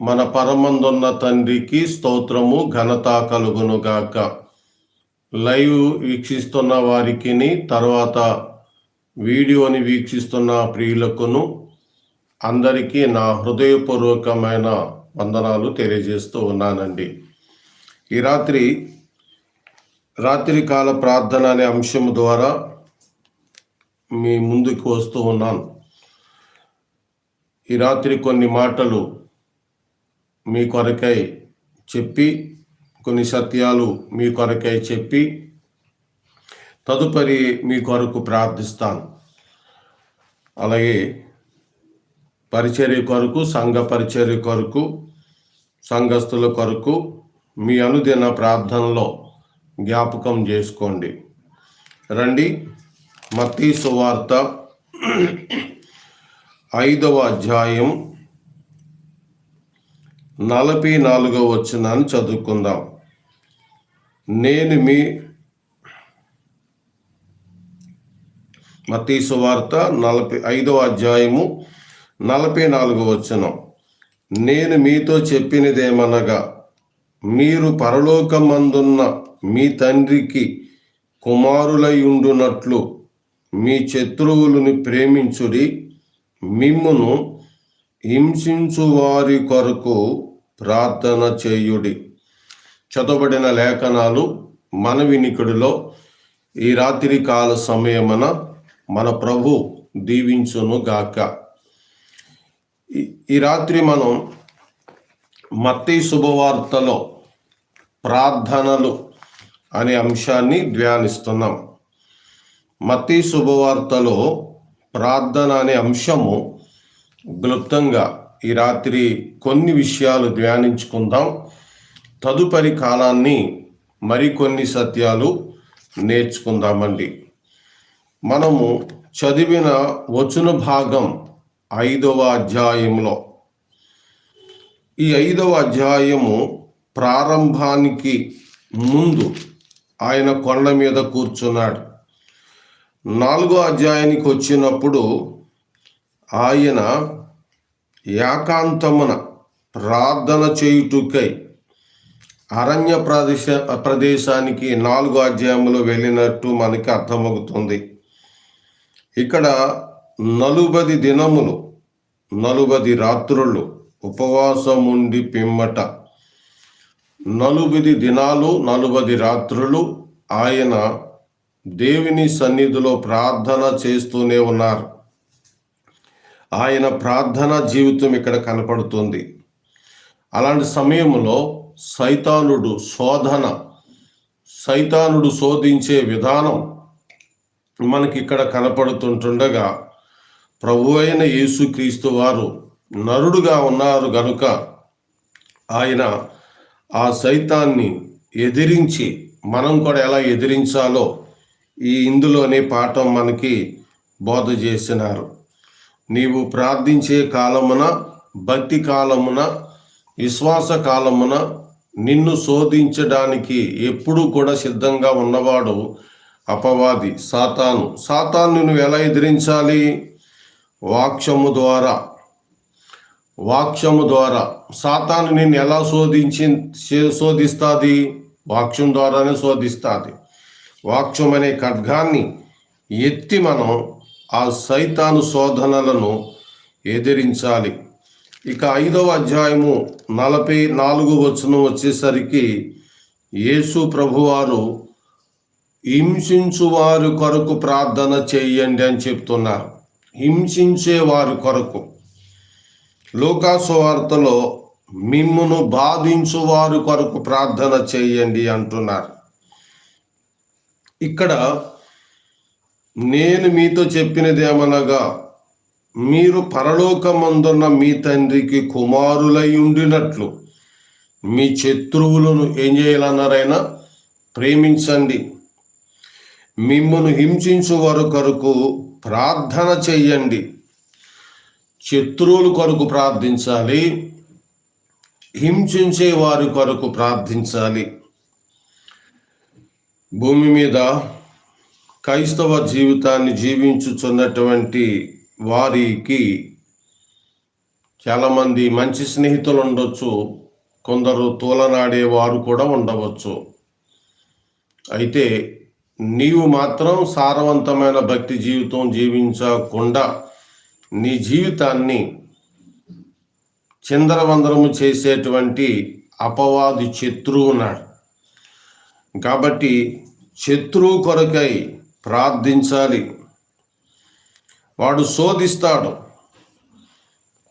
మన పరమందున్న తండ్రికి స్తోత్రము ఘనత కలుగునుగాక లైవ్ వీక్షిస్తున్న వారికి తర్వాత వీడియోని వీక్షిస్తున్న ప్రియులకును అందరికీ నా హృదయపూర్వకమైన వందనాలు తెలియజేస్తూ ఉన్నానండి. ఈ రాత్రి రాత్రికాల ప్రార్థన అనే అంశం ద్వారా మీ ముందుకు వస్తూ ఉన్నాను. ఈ రాత్రి కొన్ని మాటలు మీ కొరకై చెప్పి కొన్ని సత్యాలు మీ కొరకై చెప్పి తదుపరి మీ కొరకు ప్రార్థిస్తాను. అలాగే పరిచర్య కొరకు సంఘ పరిచర్య కొరకు సంఘస్థుల కొరకు మీ అనుదిన ప్రార్థనలో జ్ఞాపకం చేసుకోండి. రండి. మతీ సువార్త ఐదవ అధ్యాయం నలభై నాలుగవ వచ్చినాన్ని చదువుకుందాం. నేను మీ మతీసు వార్త నలభై ఐదవ అధ్యాయము నలభై నాలుగవ వచనం. నేను మీతో చెప్పినదేమనగా మీరు పరలోకమందున్న మీ తండ్రికి కుమారులై ఉండునట్లు మీ శత్రువులను ప్రేమించుడి మిమ్మును హింసించు వారి కొరకు ప్రార్థన చేయుడి. చదవబడిన లేఖనాలు మన వినికుడిలో ఈ రాత్రి కాల సమయమున మన ప్రభు దీవించును గాక. ఈ- ఈ రాత్రి మనం మత్తి శుభవార్తలో ప్రార్థనలు అనే అంశాన్ని ధ్యానిస్తున్నాం. మత్తి శుభవార్తలో ప్రార్థన అనే అంశము క్లుప్తంగా ఈ రాత్రి కొన్ని విషయాలు ధ్యానించుకుందాం. తదుపరి కాలాన్ని మరికొన్ని సత్యాలు నేర్చుకుందామండి. మనము చదివిన వచన భాగం ఐదవ అధ్యాయంలో ఈ ఐదవ అధ్యాయము ప్రారంభానికి ముందు ఆయన కొండ మీద కూర్చున్నాడు. నాలుగో అధ్యాయానికి వచ్చినప్పుడు ఆయన ఏకాంతమున ప్రార్థన చేయుటకై అరణ్య ప్రదేశ ప్రదేశానికి నాలుగు అధ్యాయంలో వెళ్ళినట్టు మనకి అర్థమవుతుంది. ఇక్కడ నలుబది దినములు నలుబది రాత్రులు ఉపవాసం ఉండి పిమ్మట నలుబది దినాలు నలుబది రాత్రులు ఆయన దేవుని సన్నిధిలో ప్రార్థన చేస్తూనే ఉన్నారు. ఆయన ప్రార్థన జీవితం ఇక్కడ కనపడుతుంది. అలాంటి సమయంలో సైతానుడు శోధన సైతానుడు శోధించే విధానం మనకి ఇక్కడ కనపడుతుంటుండగా ప్రభు అయిన యేసుక్రీస్తు వారు నరుడుగా ఉన్నారు గనుక ఆయన ఆ సైతాన్ని ఎదిరించి మనం కూడా ఎలా ఎదిరించాలో ఈ ఇందులోనే పాఠం మనకి బోధ చేసినారు. నీవు ప్రార్థించే కాలమున భక్తి కాలమున విశ్వాస కాలమున నిన్ను శోధించడానికి ఎప్పుడూ కూడా సిద్ధంగా ఉన్నవాడు అపవాది సాతాను. సాతాను నువ్వు ఎలా ఎదిరించాలి? వాక్యము ద్వారా. వాక్యము ద్వారా. సాతాను నిన్ను ఎలా శోధించి శోధిస్తుంది శోధిస్తాది? వాక్యం ద్వారానే శోధిస్తుంది. వాక్యం అనే ఖడ్గాన్ని ఎత్తి మనం ఆ సైతాను శోధనలను ఎదిరించాలి. ఇక ఐదవ అధ్యాయము నలభై నాలుగు వచనం వచ్చేసరికి యేసు ప్రభువారు హింసించు వారి కొరకు ప్రార్థన చేయండి అని చెప్తున్నారు. హింసించే వారి కొరకు. లోకాసువార్తలో మిమ్మును బాధించు వారి కొరకు ప్రార్థన చేయండి అంటున్నారు. ఇక్కడ నేను మీతో చెప్పినది ఏమనగా మీరు పరలోకమందున్న మీ తండ్రికి కుమారులై ఉండినట్లు మీ శత్రువులను ఏం చేయాలన్నారైనా ప్రేమించండి. మిమ్మను హింసించు వారు కొరకు ప్రార్థన చెయ్యండి. శత్రువుల కొరకు ప్రార్థించాలి హింసించే వారి కొరకు ప్రార్థించాలి. భూమి మీద క్రైస్తవ జీవితాన్ని జీవించుచున్నటువంటి వారికి చాలామంది మంచి స్నేహితులు ఉండొచ్చు కొందరు తోలనాడే వారు కూడా ఉండవచ్చు. అయితే నీవు మాత్రం సారవంతమైన భక్తి జీవితం జీవించకుండా నీ జీవితాన్ని చిందరవందరము చేసేటువంటి అపవాది శత్రువు ఉన్నాడు. కాబట్టి శత్రువు కొరకై ప్రార్థించాలి. వాడు శోధిస్తాడు.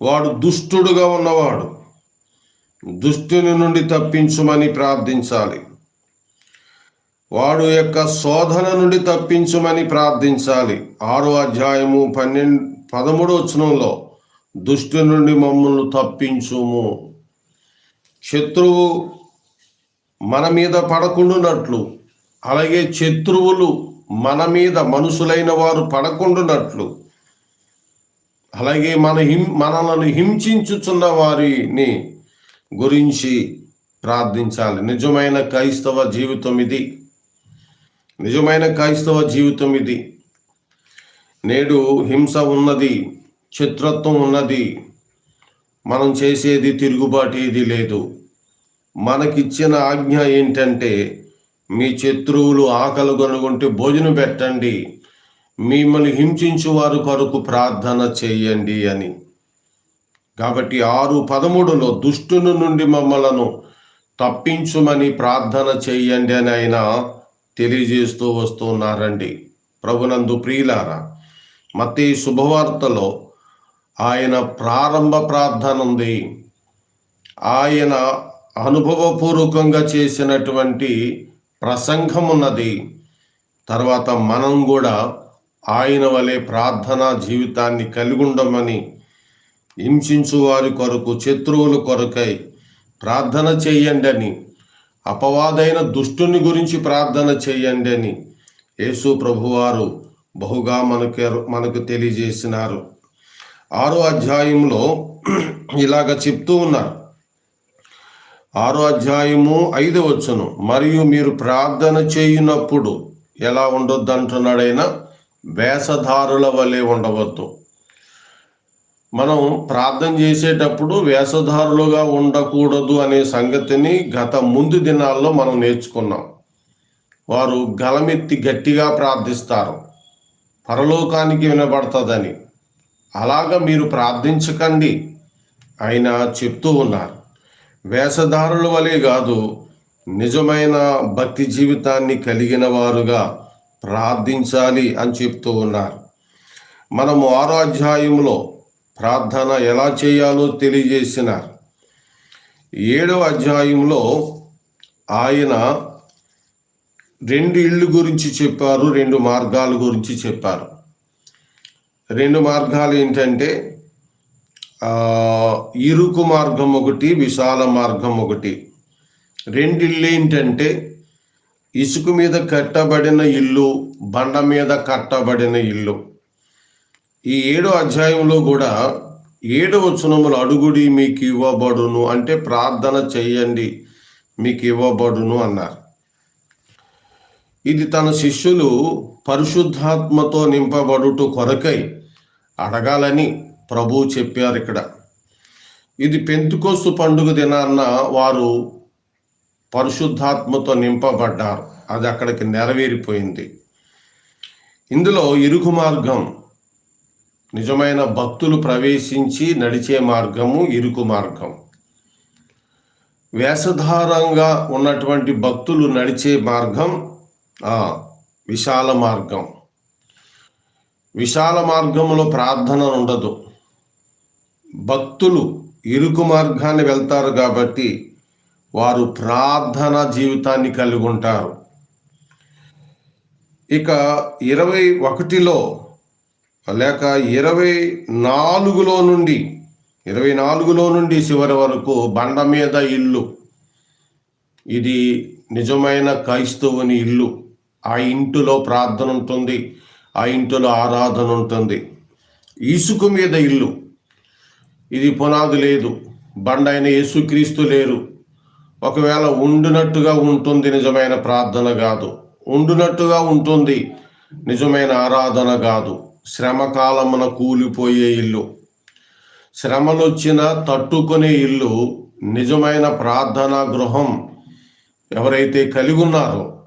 వాడు దుష్టుడుగా ఉన్నవాడు. దుష్టుని నుండి తప్పించుమని ప్రార్థించాలి. వాడు యొక్క శోధన నుండి తప్పించుమని ప్రార్థించాలి. ఆరో అధ్యాయము పన్నెండు పదమూడు వచనంలో దుష్టు నుండి మమ్మల్ని తప్పించుము. శత్రువు మన మీద పడకుండునట్లు అలాగే శత్రువులు మన మీద మనుషులైన వారు పడకుండునట్లు. అలాగే మన హిం మనలను హింసించుచున్న వారిని గురించి ప్రార్థించాలి. నిజమైన క్రైస్తవ జీవితం ఇది. నిజమైన క్రైస్తవ జీవితం ఇది. నేడు హింస ఉన్నది చిత్రత్వం ఉన్నది. మనం చేసేది తిరుగుబాటు ఏది లేదు. మనకిచ్చిన ఆజ్ఞ ఏంటంటే మీ శత్రువులు ఆకలి కనుగొంటే భోజనం పెట్టండి. మిమ్మల్ని హింసించు వారు కొరకు ప్రార్థన చేయండి అని. కాబట్టి ఆరు పదమూడులో దుష్టుని నుండి మమ్మలను తప్పించుమని ప్రార్థన చేయండి అని ఆయన తెలియజేస్తూ వస్తున్నారండి. ప్రభునందు ప్రియులారా మతే శుభవార్తలో ఆయన ప్రారంభ ప్రార్థన ఉంది. ఆయన అనుభవపూర్వకంగా చేసినటువంటి ప్రసంగం ఉన్నది తర్వాత మనం కూడా ఆయన వలె ప్రార్థనా జీవితాన్ని కలిగి ఉండమని హింసించు వారి కొరకు శత్రువుల కొరకై ప్రార్థన చేయండి అని అపవాదైన దుష్టుని గురించి ప్రార్థన చేయండి అని యేసు ప్రభువారు బహుగా మనకు మనకు తెలియజేసినారు. ఆరో అధ్యాయంలో ఇలాగ చెప్తూ ఉన్నారు. ఆరో అధ్యాయము ఐదు వచ్చును మరియు మీరు ప్రార్థన చేయునప్పుడు ఎలా ఉండొద్దు అంటున్నాడైనా వేషధారుల వలె ఉండవద్దు. మనం ప్రార్థన చేసేటప్పుడు వేషధారులుగా ఉండకూడదు అనే సంగతిని గత ముందు దినాల్లో మనం నేర్చుకున్నాం. వారు గలమెత్తి గట్టిగా ప్రార్థిస్తారు. పరలోకానికి వినబడుతుందని. అలాగ మీరు ప్రార్థించకండి ఆయన చెప్తూ ఉన్నారు. వేషధారుల వలె కాదు నిజమైన భక్తి జీవితాన్ని కలిగిన వారుగా ప్రార్థించాలి అని చెప్తూ ఉన్నారు. మనము ఆరో అధ్యాయంలో ప్రార్థన ఎలా చేయాలో తెలియజేసినారు. ఏడవ అధ్యాయంలో ఆయన రెండు ఇళ్ళు గురించి చెప్పారు రెండు మార్గాల గురించి చెప్పారు. రెండు మార్గాలు ఏంటంటే ఇరుకు మార్గం ఒకటి విశాల మార్గం ఒకటి. రెండిళ్ళు ఏంటంటే ఇసుక మీద కట్టబడిన ఇల్లు బండ మీద కట్టబడిన ఇల్లు. ఈ ఏడో అధ్యాయంలో కూడా ఏడు వచనములు అడుగుడి మీకు ఇవ్వబడును అంటే ప్రార్థన చేయండి మీకు ఇవ్వబడును అన్నారు. ఇది తన శిష్యులు పరిశుద్ధాత్మతో నింపబడుట కొరకై అడగాలని ప్రభువు చెప్పారు ఇక్కడ. ఇది పెంతుకోసు పండుగ దినాన్న వారు పరిశుద్ధాత్మతో నింపబడ్డారు. అది అక్కడికి నెరవేరిపోయింది. ఇందులో ఇరుగు మార్గం నిజమైన భక్తులు ప్రవేశించి నడిచే మార్గము ఇరుకు మార్గం. వేషధారంగా ఉన్నటువంటి భక్తులు నడిచే మార్గం విశాల మార్గం. విశాల మార్గంలో ప్రార్థన ఉండదు. భక్తులు ఇరుకు మార్గాన్ని వెళ్తారు కాబట్టి వారు ప్రార్థన జీవితాన్ని కలిగి ఉంటారు. ఇక ఇరవై ఒకటిలో లేక ఇరవై నాలుగులో నుండి ఇరవై నాలుగులో నుండి చివరి వరకు బండ మీద ఇల్లు. ఇది నిజమైన క్రైస్తవుని ఇల్లు. ఆ ఇంటిలో ప్రార్థన ఉంటుంది ఆ ఇంటిలో ఆరాధన ఉంటుంది. ఇసుక మీద ఇల్లు. ఇది పునాది లేదు. బండ అయిన యేసుక్రీస్తు లేరు. ఒకవేళ ఉండునట్టుగా ఉంటుంది నిజమైన ప్రార్థన కాదు. ఉండునట్టుగా ఉంటుంది నిజమైన ఆరాధన కాదు. శ్రమకాలమున కూలిపోయే ఇల్లు. శ్రమలొచ్చిన తట్టుకునే ఇల్లు నిజమైన ప్రార్థనా గృహం ఎవరైతే కలిగి ఉన్నారో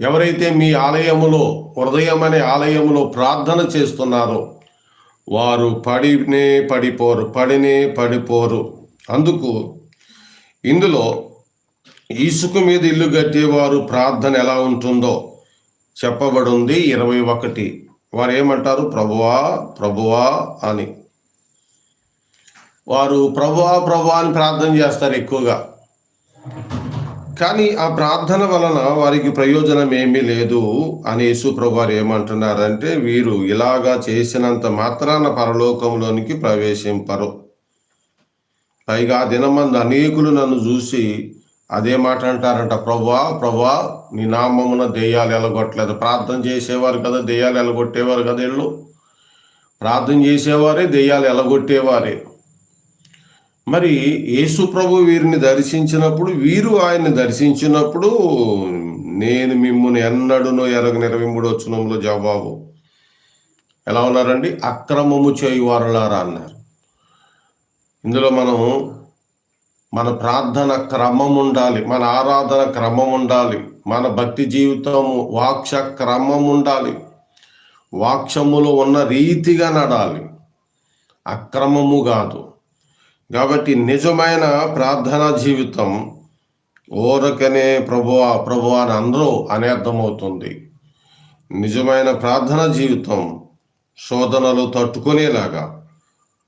ఎవరైతే మీ ఆలయములో హృదయం అనే ఆలయములో ప్రార్థన చేస్తున్నారో వారు పడినే పడిపోరు పడినే పడిపోరు. అందుకు ఇందులో ఇసుక మీద ఇల్లు కట్టేవారు ప్రార్థన ఎలా ఉంటుందో చెప్పబడింది ఇరవై ఒకటి. వారు ఏమంటారు ప్రభువా ప్రభువా అని. వారు ప్రభువా ప్రభువా అని ప్రార్థన చేస్తారు ఎక్కువగా. కానీ ఆ ప్రార్థన వలన వారికి ప్రయోజనం ఏమీ లేదు అని యేసుప్రభు వారు ఏమంటున్నారంటే వీరు ఇలాగా చేసినంత మాత్రాన పరలోకంలోనికి ప్రవేశింపరు. పైగా దినమందు దినమంది అనేకులు నన్ను చూసి అదే మాట అంటారంట ప్రభువా ప్రభువా నీ నామమున దెయ్యాలు ఎలగొట్టలేదు. ప్రార్థన చేసేవారు కదా దెయ్యాలు ఎలగొట్టేవారు కదా వీళ్ళు? ప్రార్థన చేసేవారే దెయ్యాలు ఎలగొట్టేవారే. మరి యేసు ప్రభు వీరిని దర్శించినప్పుడు వీరు ఆయన్ని దర్శించినప్పుడు నేను మిమ్మల్ని ఎన్నడునో ఎరగని ఇరవై మూడు వచ్చినంలో జవాబు. ఎలా ఉన్నారండి? అక్రమము చేయువారులారా అన్నారు. ఇందులో మనం మన ప్రార్థన క్రమం ఉండాలి మన ఆరాధన క్రమం ఉండాలి మన భక్తి జీవితం వాక్ష క్రమం ఉండాలి వాక్షములో ఉన్న రీతిగా నడాలి. అక్రమము కాదు. కాబట్టి నిజమైన ప్రార్థనా జీవితం ఓరకనే ప్రభువా ప్రభువా అని అందరూ అనే అర్థమవుతుంది నిజమైన ప్రార్థన జీవితం శోధనలు తట్టుకునేలాగా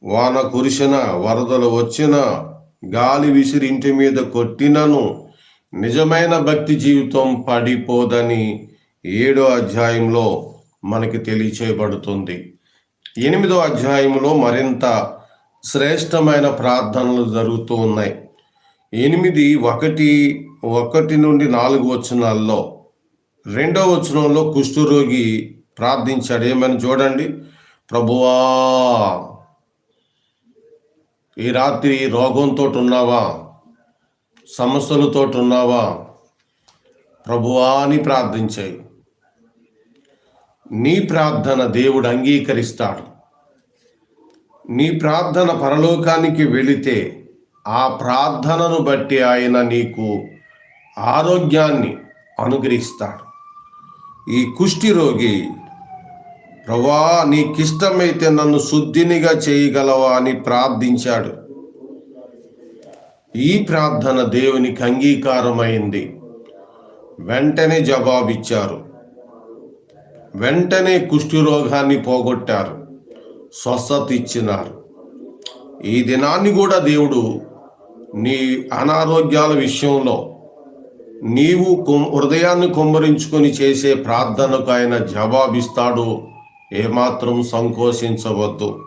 వాన కురిసిన వరదలు వచ్చిన గాలి విసిరి ఇంటి మీద కొట్టినను నిజమైన భక్తి జీవితం పడిపోదని ఏడో అధ్యాయంలో మనకి తెలియచేయబడుతుంది. ఎనిమిదో అధ్యాయంలో మరింత శ్రేష్టమైన ప్రార్థనలు జరుగుతూ ఉన్నాయి. ఎనిమిది ఒకటి ఒకటి నుండి నాలుగు వచనాల్లో రెండో వచనంలో కుష్ఠరోగి ప్రార్థించాడు. ఏమని చూడండి. ప్రభువా ఈ రాత్రి రోగంతో ఉన్నావా సమస్యలతో ఉన్నావా ప్రభువా అని ప్రార్థించాయి. నీ ప్రార్థన దేవుడు అంగీకరిస్తాడు. నీ ప్రార్థన పరలోకానికి వెళితే ఆ ప్రార్థనను బట్టి ఆయన నీకు ఆరోగ్యాన్ని అనుగ్రహిస్తాడు. ఈ కుష్టి రోగి ప్రభా నీకిష్టమైతే నన్ను శుద్ధినిగా చేయగలవా? అని ప్రార్థించాడు. ఈ ప్రార్థన దేవునికి అంగీకారమైంది. వెంటనే జవాబిచ్చారు. వెంటనే కుష్టి రోగాన్ని పోగొట్టారు. స్వస్థత ఇచ్చినారు ఈ దినాన్ని కూడా దేవుడు నీ అనారోగ్యాల విషయంలో నీవు కుం- హృదయాన్ని కుమ్మరించుకొని చేసే ప్రార్థనకు ఆయన జవాబిస్తాడు. ఏమాత్రం సంకోచించవద్దు.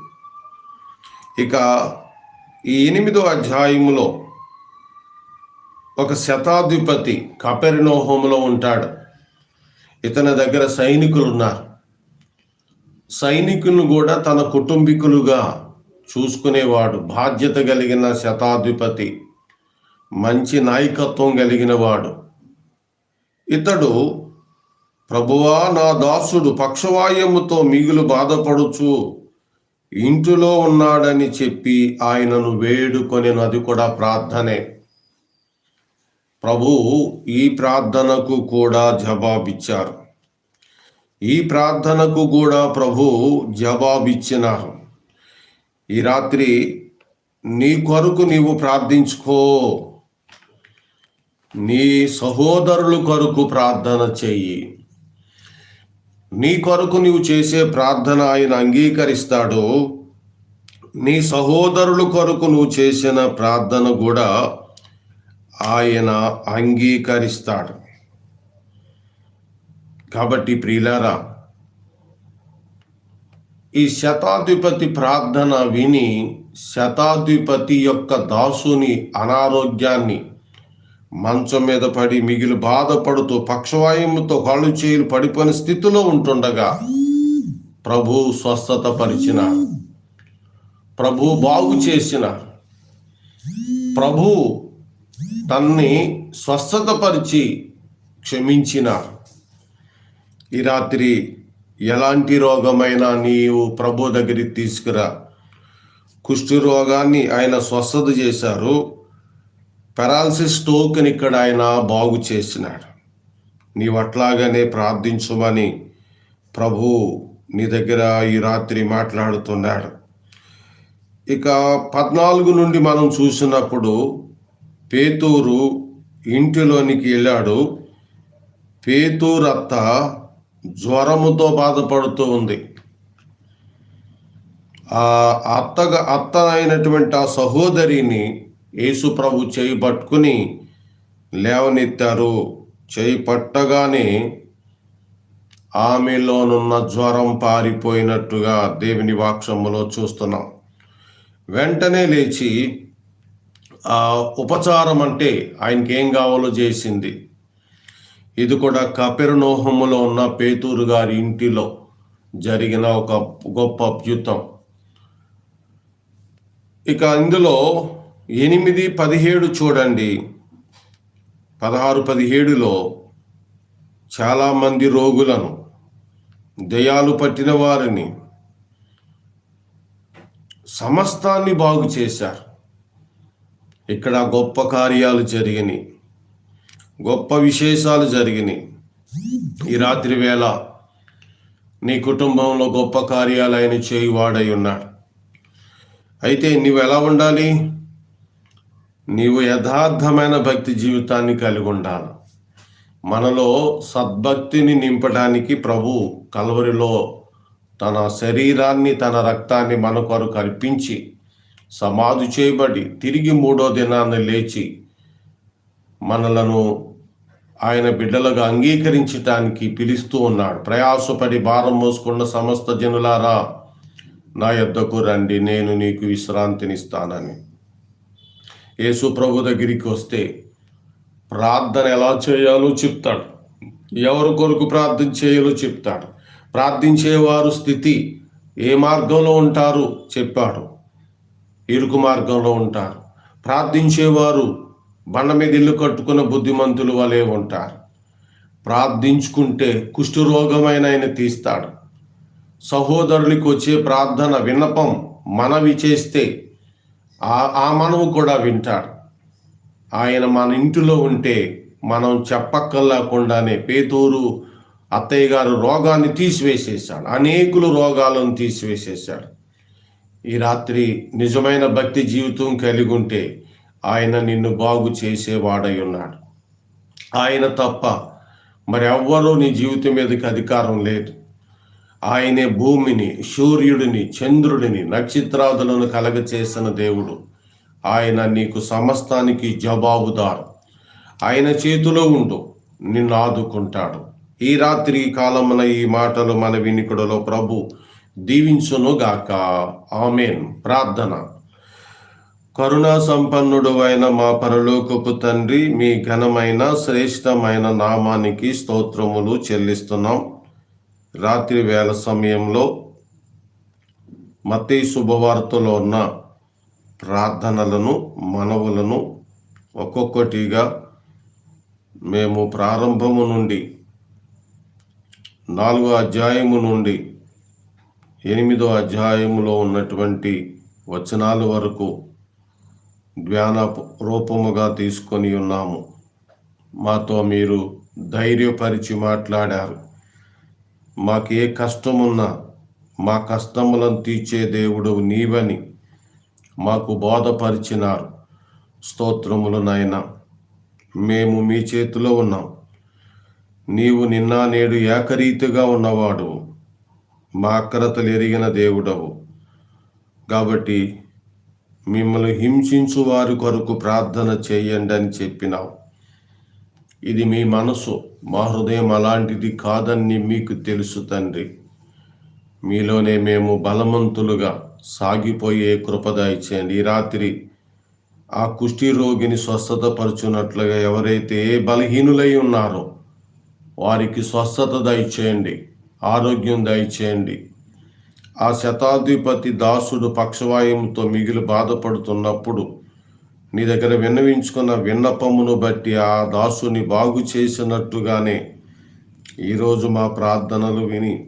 ఇక ఈ ఎనిమిదో అధ్యాయములో ఒక శతాధిపతి కపెరినోహంలో ఉంటాడు. ఇతని దగ్గర సైనికులు ఉన్నారు సైనికులను కూడా తన కుటుంబీకులుగా చూసుకునేవాడు బాధ్యత కలిగిన శతాధిపతి మంచి నాయకత్వం కలిగిన వాడు. ఇతడు ప్రభువా నా దాసుడు పక్షవాయముతో మిగులు బాధపడుచు ఇంటిలో ఉన్నాడని చెప్పి ఆయనను వేడుకొని అది కూడా ప్రార్థనే. ప్రభు ఈ ప్రార్థనకు కూడా జవాబిచ్చారు. ఈ ప్రార్థనకు కూడా ప్రభు జవాబిచ్చినారు. ఈ రాత్రి నీ కొరకు నీవు ప్రార్థించుకో. నీ సహోదరుల కొరకు ప్రార్థన చెయ్యి. నీ కొరకు నీవు చేసే ప్రార్థన ఆయన అంగీకరిస్తాడు. నీ సహోదరుల కొరకు నువ్వు చేసిన ప్రార్థన కూడా ఆయన అంగీకరిస్తాడు. కాబట్టి ప్రియులారా ఈ శతాధిపతి ప్రార్థన విని శతాధిపతి యొక్క దాసుని అనారోగ్యాన్ని మంచం మీద పడి మిగిలి బాధపడుతూ పక్షవాయుముతో కాళ్ళు చేయులు పడిపోయిన స్థితిలో ఉంటుండగా ప్రభు స్వస్థత పరిచిన ప్రభు బాగు చేసిన ప్రభు తన్ని స్వస్థతపరిచి క్షమించినారు ఈ రాత్రి ఎలాంటి రోగమైనా నీవు ప్రభు దగ్గరికి తీసుకురా. కుష్టి రోగాన్ని ఆయన స్వస్థత చేశారు. పెరాలసిస్ స్టోక్ని ఇక్కడ ఆయన బాగు చేసినాడు. నీవు అట్లాగనే ప్రార్థించమని ప్రభు నీ దగ్గర ఈ రాత్రి మాట్లాడుతున్నాడు. ఇక పద్నాలుగు నుండి మనం చూసినప్పుడు పేతూరు ఇంటిలోనికి వెళ్ళాడు. పేతూరత్త జ్వరముతో బాధపడుతూ ఉంది. ఆ అత్తగా అత్త అయినటువంటి ఆ సహోదరిని యేసు ప్రభు చేయి పట్టుకుని లేవనెత్తారు. చేయి పట్టగానే ఆమెలోనున్న జ్వరం పారిపోయినట్టుగా దేవుని వాక్షములో చూస్తున్నాం. వెంటనే లేచి ఉపచారం అంటే ఆయనకి ఏం కావాలో చేసింది. ఇది కూడా కపెరనోహములో ఉన్న పేతూరు గారి ఇంటిలో జరిగిన ఒక గొప్ప అభ్యుతం ఇక ఇందులో ఎనిమిది పదిహేడు చూడండి. పదహారు పదిహేడులో చాలామంది రోగులను దయాలు పట్టిన వారిని సమస్తాన్ని బాగు చేశారు. ఇక్కడ గొప్ప కార్యాలు జరిగినాయి. గొప్ప విశేషాలు జరిగినాయి. ఈ రాత్రి వేళ నీ కుటుంబంలో గొప్ప కార్యాలు ఆయన చేయువాడై ఉన్నాడు. అయితే నీవు ఎలా ఉండాలి? నీవు యథార్థమైన భక్తి జీవితాన్ని కలిగి ఉండాలి. మనలో సద్భక్తిని నింపడానికి ప్రభు కలవరిలో తన శరీరాన్ని తన రక్తాన్ని మన కొరకు అర్పించి సమాధి చేయబడి తిరిగి మూడో దినాన్ని లేచి మనలను ఆయన బిడ్డలుగా అంగీకరించటానికి పిలుస్తూ ఉన్నాడు. ప్రయాసపడి భారం మోసుకున్న సమస్త జనులారా నా యొద్దకు రండి నేను నీకు విశ్రాంతినిస్తానని. యేసు ప్రభు దగ్గరికి వస్తే ప్రార్థన ఎలా చేయాలో చెప్తాడు. ఎవరి కొరకు ప్రార్థన చేయాలో చెప్తాడు. ప్రార్థించేవారు స్థితి ఏ మార్గంలో ఉంటారు? చెప్పాడు. ఇరుకు మార్గంలో ఉంటారు. ప్రార్థించేవారు బండ మీద ఇల్లు కట్టుకున్న బుద్ధిమంతులు వలె ఉంటారు. ప్రార్థించుకుంటే కుష్ఠరోగమైన ఆయన తీస్తాడు. సహోదరులకు వచ్చే ప్రార్థన విన్నపం మనవి చేస్తే ఆ ఆ మనవు కూడా వింటాడు. ఆయన మన ఇంటిలో ఉంటే మనం చెప్పక్కర్లేకుండానే పేదూరు అత్తయ్య గారు రోగాన్ని తీసివేసేశాడు. అనేకులు రోగాలను తీసివేసేశాడు. ఈ రాత్రి నిజమైన భక్తి జీవితం కలిగి ఉంటే ఆయన నిన్ను బాగు చేసేవాడై ఉన్నాడు ఆయన తప్ప మరి ఎవ్వరూ నీ జీవితం మీదకి అధికారం లేదు. ఆయనే భూమిని సూర్యుడిని చంద్రుడిని నక్షత్రాదులను కలగచేసిన దేవుడు. ఆయన నీకు సమస్తానికి జవాబుదారు. ఆయన చేతిలో ఉండు నిన్ను ఆదుకుంటాడు. ఈ రాత్రి కాలమున ఈ మాటలు మన వినికుడలో ప్రభు దీవించునుగాక. ఆమెన్. ప్రార్థన. కరుణా సంపన్నుడు అయిన మా పరలోకపు తండ్రి మీ ఘనమైన శ్రేష్టమైన నామానికి స్తోత్రములు చెల్లిస్తున్నాం. రాత్రి వేళ సమయంలో మతీ శుభవార్తలో ఉన్న ప్రార్థనలను మనవులను ఒక్కొక్కటిగా మేము ప్రారంభము నుండి నాలుగో అధ్యాయము నుండి ఎనిమిదో అధ్యాయములో ఉన్నటువంటి వచనాల వరకు జ్ఞాన రూపముగా తీసుకొని ఉన్నాము. మాతో మీరు ధైర్యపరిచి మాట్లాడారు. మాకు ఏ కష్టమున్నా మా కష్టములను తీర్చే దేవుడు నీవని మాకు బోధపరిచినారు. స్తోత్రములు నాయన మేము మీ చేతిలో ఉన్నాం. నీవు నిన్న నేడు ఏకరీతిగా ఉన్నవాడు మా అక్రతలు ఎరిగిన దేవుడవు. కాబట్టి మిమ్మల్ని హింసించు వారి కొరకు ప్రార్థన చేయండి అని చెప్పినావు. ఇది మీ మనసు మా హృదయం అలాంటిది కాదని మీకు తెలుసు తండ్రి. మీలోనే మేము బలవంతులుగా సాగిపోయే కృపద ఈ రాత్రి ఆ కుష్టి రోగిని స్వస్థత పరచునట్లుగా ఎవరైతే బలహీనులై ఉన్నారో వారికి స్వస్థత దయచేయండి ఆరోగ్యం దయచేయండి. ఆ శతాధిపతి దాసుడు పక్షవాయుముతో మిగిలి బాధపడుతున్నప్పుడు నీ దగ్గర విన్నవించుకున్న విన్నపమును బట్టి ఆ దాసుని బాగు చేసినట్టుగానే ఈరోజు మా ప్రార్థనలు విని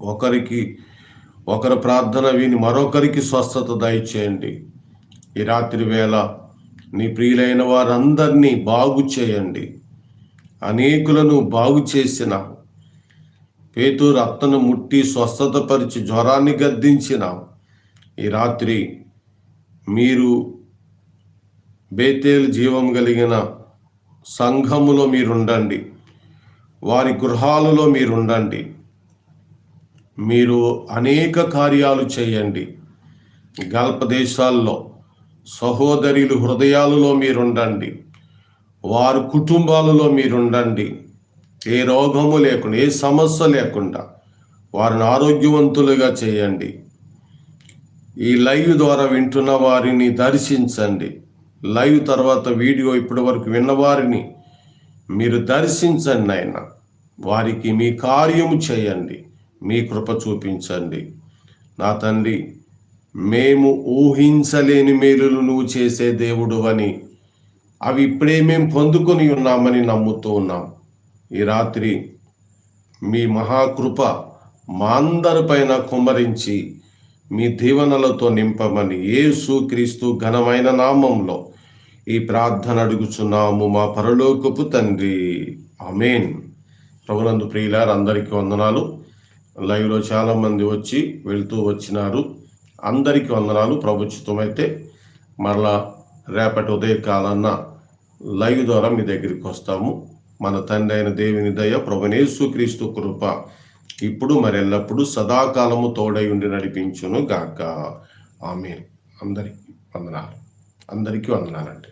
ఒకరికి ఒకరి ప్రార్థన విని మరొకరికి స్వస్థత దయచేయండి. ఈ రాత్రి వేళ నీ ప్రియులైన వారందరినీ బాగు చేయండి. అనేకులను బాగు చేసిన పేతు అత్తను ముట్టి స్వస్థతపరిచి జ్వరాన్ని గద్దించిన. ఈ రాత్రి మీరు బేతేలు జీవం కలిగిన సంఘములో మీరుండండి. వారి గృహాలలో మీరుండండి. మీరు అనేక కార్యాలు చేయండి. గల్ప దేశాల్లో సహోదరులు హృదయాలలో మీరుండండి. వారి కుటుంబాలలో మీరుండండి. ఏ రోగము లేకుండా ఏ సమస్య లేకుండా వారిని ఆరోగ్యవంతులుగా చేయండి. ఈ లైవ్ ద్వారా వింటున్న వారిని దర్శించండి. లైవ్ తర్వాత వీడియో ఇప్పటి వరకు విన్నవారిని మీరు దర్శించండి ఆయన వారికి మీ కార్యము చేయండి. మీ కృప చూపించండి. నా తండ్రి మేము ఊహించలేని మేలులు నువ్వు చేసే దేవుడు అని అవి ఇప్పుడే మేము పొందుకొని ఉన్నామని నమ్ముతూ ఉన్నాం. ఈ రాత్రి మీ మహాకృప మా అందరిపైన కుమ్మరించి మీ దీవెనలతో నింపమని యేసు క్రీస్తు ఘనమైన నామంలో ఈ ప్రార్థన అడుగుచున్నాము మా పరలోకపు తండ్రి. అమేన్ ప్రభునందు ప్రియులారు అందరికీ వందనాలు. లైవ్లో చాలామంది వచ్చి వెళ్తూ వచ్చినారు. అందరికీ వందనాలు. ప్రభుత్వమైతే మరలా రేపటి ఉదయకాలన్న లైవ్ ద్వారా మీ దగ్గరికి వస్తాము. మన తండ్రి అయిన దేవుని దయ ప్రభునేసు క్రీస్తు కృప ఇప్పుడు మరెల్లప్పుడు సదాకాలము తోడై ఉండి నడిపించును గాక. ఆమె అందరికి వందనాలు. అందరికీ వందనాలండి.